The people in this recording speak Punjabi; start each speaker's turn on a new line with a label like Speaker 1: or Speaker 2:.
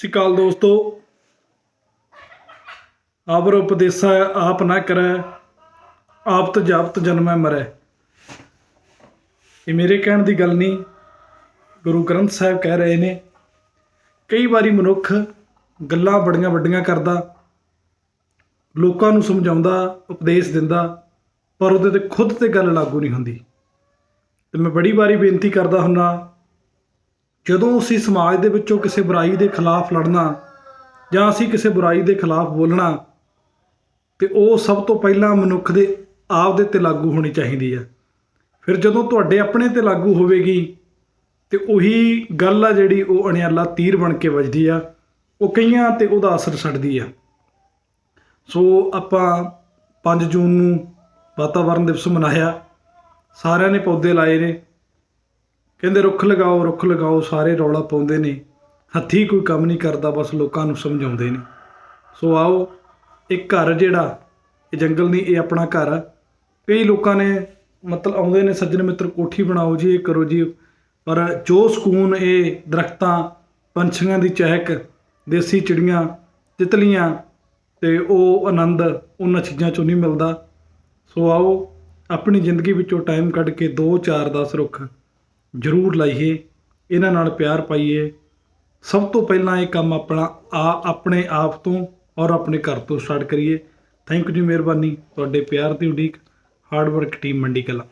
Speaker 1: ਸਤਿ ਸ਼੍ਰੀ ਅਕਾਲ ਦੋਸਤੋ। ਆਵਰ ਉਪਦੇਸਾ ਆਪ ਨਾ ਕਰੈ, ਆਪ ਤਜਾਪਤ ਜਨਮੈ ਮਰੈ। ਇਹ ਮੇਰੇ ਕਹਿਣ ਦੀ ਗੱਲ ਨਹੀਂ, ਗੁਰੂ ਗ੍ਰੰਥ ਸਾਹਿਬ ਕਹਿ ਰਹੇ ਨੇ, ਕਈ ਵਾਰੀ ਮਨੁੱਖ ਗੱਲਾਂ ਬੜੀਆਂ ਵੱਡੀਆਂ ਕਰਦਾ, ਲੋਕਾਂ ਨੂੰ ਸਮਝਾਉਂਦਾ, ਉਪਦੇਸ਼ ਦਿੰਦਾ, ਪਰ ਉਹਦੇ ਤੇ ਖੁਦ ਤੇ ਗੱਲ ਲਾਗੂ ਨਹੀਂ ਹੁੰਦੀ। ਤੇ ਮੈਂ ਬੜੀ ਵਾਰੀ ਬੇਨਤੀ ਕਰਦਾ ਹੁੰਨਾ ਜਦੋਂ ਅਸੀਂ ਸਮਾਜ ਦੇ ਵਿੱਚੋਂ ਕਿਸੇ ਬੁਰਾਈ ਦੇ ਖਿਲਾਫ ਲੜਨਾ ਜਾਂ ਅਸੀਂ ਕਿਸੇ ਬੁਰਾਈ ਦੇ ਖਿਲਾਫ ਬੋਲਣਾ, ਤੇ ਉਹ ਸਭ ਤੋਂ ਪਹਿਲਾਂ ਮਨੁੱਖ ਦੇ ਆਪ ਦੇ ਤੇ ਲਾਗੂ ਹੋਣੀ ਚਾਹੀਦੀ ਹੈ। ਫਿਰ ਜਦੋਂ ਤੁਹਾਡੇ ਆਪਣੇ ਤੇ ਲਾਗੂ ਹੋਵੇਗੀ, ਤੇ ਉਹੀ ਗੱਲ ਆ ਜਿਹੜੀ ਉਹ ਅਣਿਆਲਾ ਤੀਰ ਬਣ ਕੇ ਵੱਜਦੀ ਆ। ਉਹ ਕਈਆਂ ਤੇ ਉਹਦਾ ਅਸਰ ਛੱਡਦੀ ਆ। ਸੋ ਆਪਾਂ 5 ਜੂਨ ਨੂੰ ਵਾਤਾਵਰਣ ਦਿਵਸ ਮਨਾਇਆ। ਸਾਰਿਆਂ ਨੇ ਪੌਦੇ ਲਾਏ ਨੇ। ਕਹਿੰਦੇ, ਰੁੱਖ ਲਗਾਓ ਰੁੱਖ ਲਗਾਓ, ਸਾਰੇ ਰੌਲਾ ਪਾਉਂਦੇ ਨੇ। ਹੱਥੀ ਕੋਈ ਕੰਮ ਨਹੀਂ ਕਰਦਾ, ਬਸ ਲੋਕਾਂ ਨੂੰ ਸਮਝਾਉਂਦੇ ਨੇ। ਸੋ ਆਓ ਇਹ ਘਰ ਜਿਹੜਾ, ਇਹ ਜੰਗਲ ਨਹੀਂ, ਇਹ ਆਪਣਾ ਘਰ ਆ। ਕਈ ਲੋਕਾਂ ਨੇ ਮਤਲਬ ਆਉਂਦੇ ਨੇ, ਸੱਜਣ ਮਿੱਤਰ ਕੋਠੀ ਬਣਾਓ ਜੀ, ਇਹ ਕਰੋ ਜੀ। ਪਰ ਜੋ ਸਕੂਨ ਇਹ ਦਰਖਤਾਂ, ਪੰਛੀਆਂ ਦੀ ਚਹਿਕ, ਦੇਸੀ ਚਿੜੀਆਂ, ਤਿਤਲੀਆਂ ਤੇ ਉਹ ਆਨੰਦ, ਉਹਨਾਂ ਚੀਜ਼ਾਂ ਚੋਂ ਨਹੀਂ ਮਿਲਦਾ। ਸੋ ਆਓ, ਆਪਣੀ ਜ਼ਿੰਦਗੀ ਵਿੱਚੋਂ ਟਾਈਮ ਕੱਢ ਕੇ 2 4 10 ਰੁੱਖ। ਜ਼ਰੂਰ ਲਾਈਏ, ਇਹਨਾਂ ਨਾਲ ਪਿਆਰ ਪਾਈਏ। ਸਭ ਤੋਂ ਪਹਿਲਾਂ ਇਹ ਕੰਮ ਆਪਣਾ ਆ, ਆਪਣੇ ਆਪ ਤੋਂ ਔਰ ਆਪਣੇ ਘਰ ਤੋਂ ਸਟਾਰਟ ਕਰੀਏ। ਥੈਂਕ ਯੂ ਜੀ ਮਿਹਰਬਾਨੀ, ਤੁਹਾਡੇ ਪਿਆਰ ਦੀ ਉਡੀਕ ਹਾਰਡ ਵਰਕ ਟੀਮ ਮੰਡੀ ਕਲਾ।